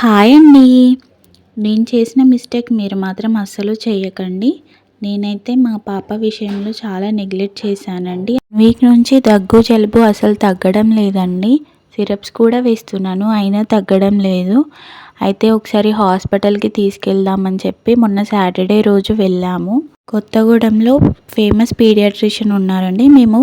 Hi అండి. నేను చేసిన మిస్టేక్ మీరు మాత్రం అస్సలు చేయకండి. నేనైతే మా పాప విషయంలో చాలా నెగ్లెక్ట్ చేశానండి. వీక్ నుంచి దగ్గు జలుబు అసలు తగ్గడం లేదండి. సిరప్స్ కూడా వేస్తున్నాను అయినా తగ్గడం లేదు. అయితే ఒకసారి హాస్పిటల్కి తీసుకెళ్దామని చెప్పి మొన్న సాటర్డే రోజు వెళ్ళాము. కొత్తగూడెంలో ఫేమస్ పీడియాట్రిషియన్ ఉన్నారండి. మేము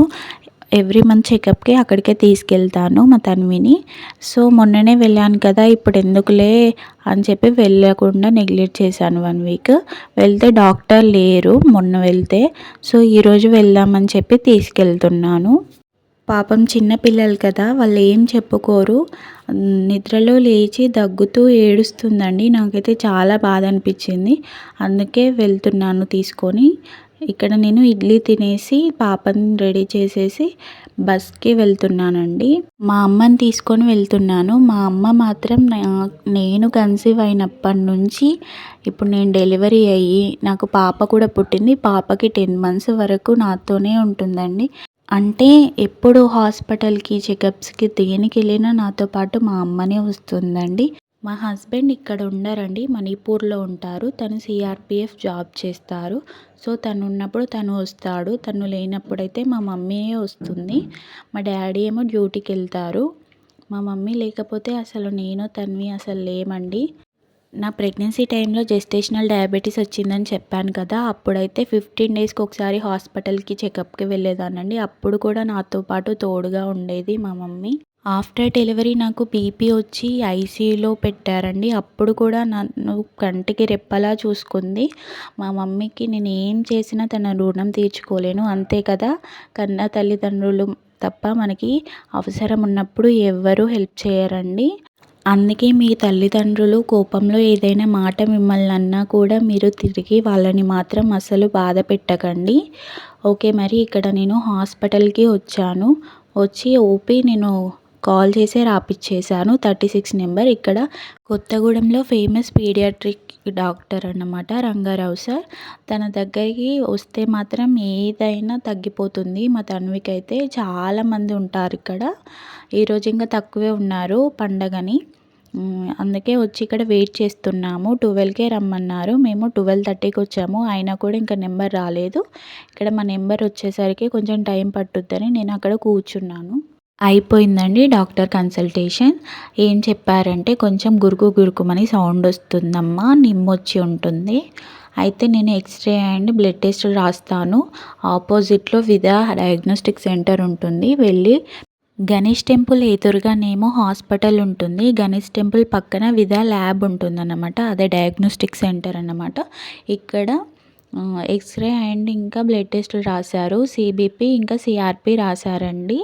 ఎవ్రీ మంత్ చెకప్కి అక్కడికే తీసుకెళ్తాను మా తన్విని. సో మొన్ననే వెళ్ళాను కదా ఇప్పుడు ఎందుకులే అని చెప్పి వెళ్ళకుండా నెగ్లెక్ట్ చేశాను వన్ వీక్. వెళ్తే డాక్టర్ లేరు మొన్న వెళ్తే. సో ఈరోజు వెళ్దామని చెప్పి తీసుకెళ్తున్నాను. పాపం చిన్న పిల్లలు కదా వాళ్ళు ఏం చెప్పుకోరు. నిద్రలో లేచి దగ్గుతూ ఏడుస్తుందండి. నాకైతే చాలా బాధ అనిపించింది. అందుకే వెళ్తున్నాను తీసుకొని. ఇక్కడ నేను ఇడ్లీ తినేసి పాపని రెడీ చేసేసి బస్కి వెళ్తున్నానండి. మా అమ్మని తీసుకొని వెళ్తున్నాను. మా అమ్మ మాత్రం నేను కన్సీవ్ అయినప్పటి నుంచి ఇప్పుడు నేను డెలివరీ అయ్యి నాకు పాప కూడా పుట్టింది. పాపకి టెన్ మంత్స్ వరకు నాతోనే ఉంటుందండి. అంటే ఎప్పుడు హాస్పిటల్కి చెకప్స్కి దేనికి వెళ్ళినా నాతో పాటు మా అమ్మనే వస్తుందండి. మా హస్బెండ్ ఇక్కడ ఉండరండి మణిపూర్లో ఉంటారు. తను సిఆర్పిఎఫ్ జాబ్ చేస్తారు. సో తను ఉన్నప్పుడు తను వస్తాడు. తను లేనప్పుడైతే మా మమ్మీయే వస్తుంది. మా డాడీ ఏమో డ్యూటీకి వెళ్తారు. మా మమ్మీ లేకపోతే అసలు నేను తన్వి అసలు లేమండి. నా ప్రెగ్నెన్సీ టైంలో జెస్టేషనల్ డయాబెటీస్ వచ్చిందని చెప్పాను కదా అప్పుడైతే ఫిఫ్టీన్ డేస్కి ఒకసారి హాస్పిటల్కి చెకప్కి వెళ్ళేదానండి అప్పుడు కూడా నాతో పాటు తోడుగా ఉండేది మా మమ్మీ. ఆఫ్టర్ డెలివరీ నాకు బీపీ వచ్చి ఐసీయూలో పెట్టారండి. అప్పుడు కూడా నన్ను కంటికి రెప్పలా చూసుకుంది. మా మమ్మీకి నేను ఏం చేసినా తన రుణం తీర్చుకోలేను. అంతే కదా? కన్న తల్లిదండ్రులు తప్ప మనకి అవసరం ఉన్నప్పుడు ఎవ్వరూ హెల్ప్ చేయరండి. అందుకే మీ తల్లిదండ్రులు కోపంలో ఏదైనా మాట మిమ్మల్ని అన్నా కూడా మీరు తిరిగి వాళ్ళని మాత్రం అసలు బాధ పెట్టకండి. ఓకే మరి ఇక్కడ నేను హాస్పిటల్కి వచ్చాను. వచ్చి ఓపీ నేను కాల్ చేసే రాపిచ్చేసాను థర్టీ సిక్స్ నెంబర్. ఇక్కడ కొత్తగూడెంలో ఫేమస్ పీడియాట్రిక్ డాక్టర్ అన్నమాట రంగారావు సార్. తన దగ్గరికి వస్తే మాత్రం ఏదైనా తగ్గిపోతుంది. మా తన్వికి అయితే చాలామంది ఉంటారు ఇక్కడ. ఈరోజు ఇంకా తక్కువే ఉన్నారు పండగని. అందుకే వచ్చి ఇక్కడ వెయిట్ చేస్తున్నాము. ట్వెల్వ్కే రమ్మన్నారు. మేము ట్వెల్వ్ థర్టీకి వచ్చాము. అయినా కూడా ఇంకా నెంబర్ రాలేదు. ఇక్కడ మా నెంబర్ వచ్చేసరికి కొంచెం టైం పట్టుద్దని నేను అక్కడ కూర్చున్నాను. అయిపోయిందండి డాక్టర్ కన్సల్టేషన్. ఏం చెప్పారంటే కొంచెం గురుకు గురుకుమని సౌండ్ వస్తుందమ్మా నిమ్మొచ్చి ఉంటుంది. అయితే నేను ఎక్స్రే అండ్ బ్లడ్ టెస్ట్ రాస్తాను. ఆపోజిట్లో విదా డయాగ్నోస్టిక్ సెంటర్ ఉంటుంది. వెళ్ళి గణేష్ టెంపుల్ ఎదురుగానేమో హాస్పిటల్ ఉంటుంది. గణేష్ టెంపుల్ పక్కన విదా ల్యాబ్ ఉంటుందన్నమాట. అదే డయాగ్నోస్టిక్ సెంటర్ అన్నమాట. ఇక్కడ ఎక్స్రే అండ్ ఇంకా బ్లడ్ టెస్టులు రాశారు. సిబిపి ఇంకా సిఆర్పి రాశారండి.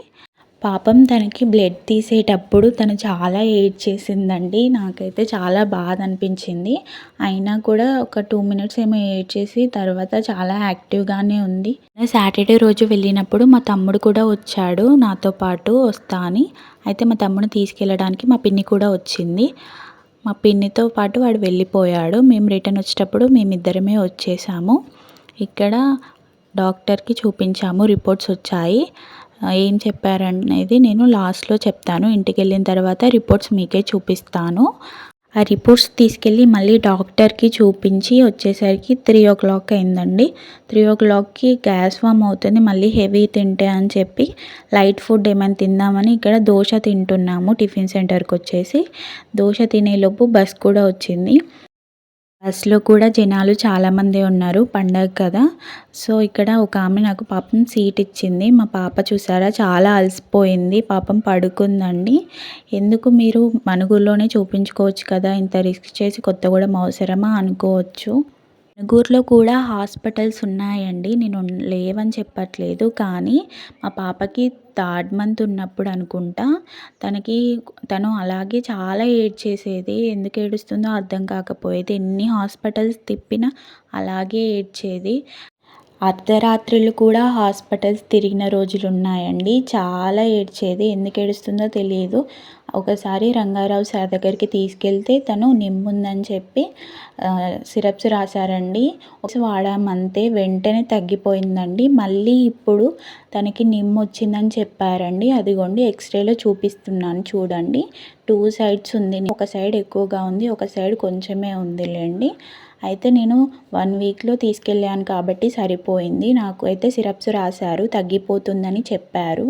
పాపం తనకి బ్లడ్ తీసేటప్పుడు తను చాలా ఏడ్చేసిందండి నాకైతే చాలా బాధ అనిపించింది. అయినా కూడా ఒక టూ మినిట్స్ ఏమో ఏడ్చేసి తర్వాత చాలా యాక్టివ్గానే ఉంది. సాటర్డే రోజు వెళ్ళినప్పుడు మా తమ్ముడు కూడా వచ్చాడు. నాతో పాటు వస్తా అని. అయితే మా తమ్ముడు తీసుకెళ్ళడానికి మా పిన్ని కూడా వచ్చింది. మా పిన్నితో పాటు వాడు వెళ్ళిపోయాడు. మేము రిటర్న్ వచ్చేటప్పుడు మేమిద్దరమే వచ్చేసాము. ఇక్కడ డాక్టర్కి చూపించాము. రిపోర్ట్స్ వచ్చాయి. ఏం చెప్పారనేది నేను లాస్ట్లో చెప్తాను. ఇంటికి వెళ్ళిన తర్వాత రిపోర్ట్స్ మీకే చూపిస్తాను. ఆ రిపోర్ట్స్ తీసుకెళ్ళి మళ్ళీ డాక్టర్కి చూపించి వచ్చేసరికి త్రీ ఓ క్లాక్ అయిందండి. త్రీ ఓ క్లాక్కి గ్యాస్ ఫామ్ అవుతుంది. మళ్ళీ హెవీ తింటే అని చెప్పి లైట్ ఫుడ్ ఏమైనా తిందామని ఇక్కడ దోశ తింటున్నాము టిఫిన్ సెంటర్కి వచ్చేసి. దోశ తినేలోపు బస్ కూడా వచ్చింది. బస్లో కూడా జనాలు చాలామంది ఉన్నారు పండగ కదా. సో ఇక్కడ ఒక ఆమె నాకు పాపం సీట్ ఇచ్చింది. మా పాప చూసారా? చాలా అలసిపోయింది. పాపం పడుకుందండి. ఎందుకు మీరు మనుగుల్లోనే చూపించుకోవచ్చు కదా? ఇంత రిస్క్ చేసి కొత్తగూడెం అవసరమా? అనుకోవచ్చు. మనుగూరులో కూడా హాస్పిటల్స్ ఉన్నాయండి. నేను లేవని చెప్పట్లేదు. కానీ మా పాపకి థర్డ్ మంత్ ఉన్నప్పుడు అనుకుంటా. తనకి తను అలాగే చాలా ఏడ్చేసేది. ఎందుకు ఏడుస్తుందో అర్థం కాకపోయేది. ఎన్ని హాస్పిటల్స్ తిప్పినా అలాగే ఏడ్చేది. అర్ధరాత్రులు కూడా హాస్పిటల్స్ తిరిగిన రోజులు ఉన్నాయండి చాలా ఏడ్చేది. ఎందుకు ఏడుస్తుందో తెలియదు. ఒకసారి రంగారావు సార్ దగ్గరికి తీసుకెళ్తే తను నిమ్ముందని చెప్పి సిరప్స్ రాశారండి. వాడామంతే. వెంటనే తగ్గిపోయిందండి. మళ్ళీ ఇప్పుడు తనకి నిమ్ము వచ్చిందని చెప్పారండి. అదిగోండి ఎక్స్రేలో చూపిస్తున్నాను చూడండి. టూ సైడ్స్ ఉంది. ఒక సైడ్ ఎక్కువగా ఉంది ఒక సైడ్ కొంచెమే ఉందిలేండి. అయితే నేను వన్ వీక్లో తీసుకెళ్ళాను కాబట్టి సరిపోయింది. నాకు అయితే సిరప్స్ రాశారు తగ్గిపోతుందని చెప్పారు.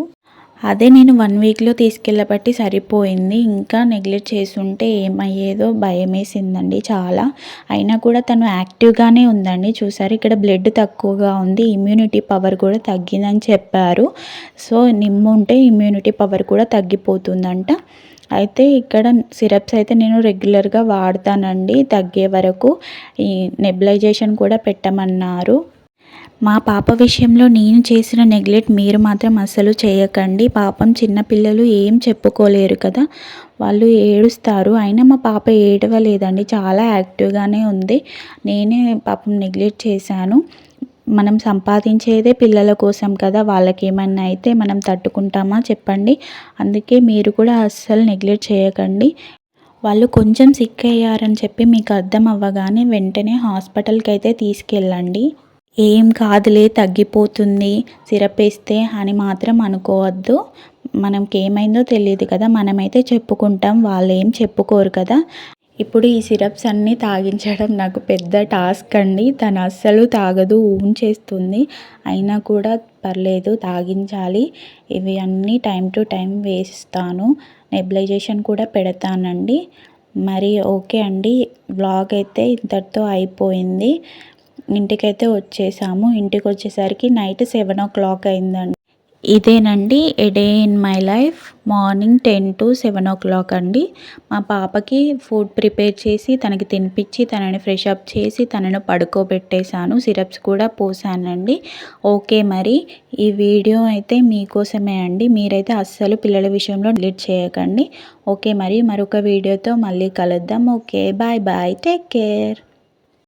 అదే నేను వన్ వీక్లో తీసుకెళ్ళబట్టి సరిపోయింది. ఇంకా నెగ్లెక్ట్ చేసుంటే ఏమయ్యేదో భయం వేసిందండి చాలా. అయినా కూడా తను యాక్టివ్గానే ఉందండి. చూసారు ఇక్కడ బ్లడ్ తక్కువగా ఉంది ఇమ్యూనిటీ పవర్ కూడా తగ్గిందని చెప్పారు. సో నిమ్ము ఉంటే ఇమ్యూనిటీ పవర్ కూడా తగ్గిపోతుందంట. అయితే ఇక్కడ సిరప్స్ అయితే నేను రెగ్యులర్గా వాడతానండి. తగ్గే వరకు ఈ నెబిలైజేషన్ కూడా పెట్టమన్నారు. మా పాప విషయంలో నేను చేసిన నెగ్లెక్ట్ మీరు మాత్రం అస్సలు చేయకండి. పాపం చిన్నపిల్లలు ఏం చెప్పుకోలేరు కదా. వాళ్ళు ఏడుస్తారు. అయినా మా పాప ఏడవలేదండి. చాలా యాక్టివ్గానే ఉంది. నేనే పాపం నెగ్లెక్ట్ చేశాను. మనం సంపాదించేదే పిల్లల కోసం కదా వాళ్ళకి ఏమన్నా అయితే మనం తట్టుకుంటామా చెప్పండి. అందుకే మీరు కూడా అస్సలు నెగ్లెక్ట్ చేయకండి. వాళ్ళు కొంచెం సిక్ అయ్యారని చెప్పి మీకు అర్థం అవ్వగానే వెంటనే హాస్పిటల్కి అయితే తీసుకెళ్ళండి. ఏం కాదులే తగ్గిపోతుంది సిరప్ వేస్తే అని మాత్రం అనుకోవద్దు. మనకి ఏమైందో తెలియదు కదా మనమైతే చెప్పుకుంటాం వాళ్ళు ఏం చెప్పుకోరు కదా. ఇప్పుడు ఈ సిరప్స్ అన్నీ తాగించడం నాకు పెద్ద టాస్క్ అండి. తను అస్సలు తాగదు ఊహించేస్తుంది. అయినా కూడా పర్లేదు తాగించాలి. ఇవి అన్నీ టైం టు టైం వేస్తాను. నెబిలైజేషన్ కూడా పెడతానండి. మరి ఓకే అండి. వ్లాగ్ అయితే ఇంతటితో అయిపోయింది. ఇంటికైతే వచ్చేసాము. ఇంటికి వచ్చేసరికి నైట్ సెవెన్ ఓ క్లాక్ అయిందండి. ఇదేనండి a day in my life? Morning ten to seven o'clock అండి. మా పాపకి ఫుడ్ ప్రిపేర్ చేసి తనకి తినిపించి తనని ఫ్రెష్ అప్ చేసి తనను పడుకోబెట్టేశాను. సిరప్స్ కూడా పోసానండి. ఓకే మరి ఈ వీడియో అయితే మీకోసమే అండి. మీరైతే అస్సలు పిల్లల విషయంలో డిలీట్ చేయకండి. ఓకే మరి మరొక వీడియోతో మళ్ళీ కలుద్దాం. Okay bye bye. Take care.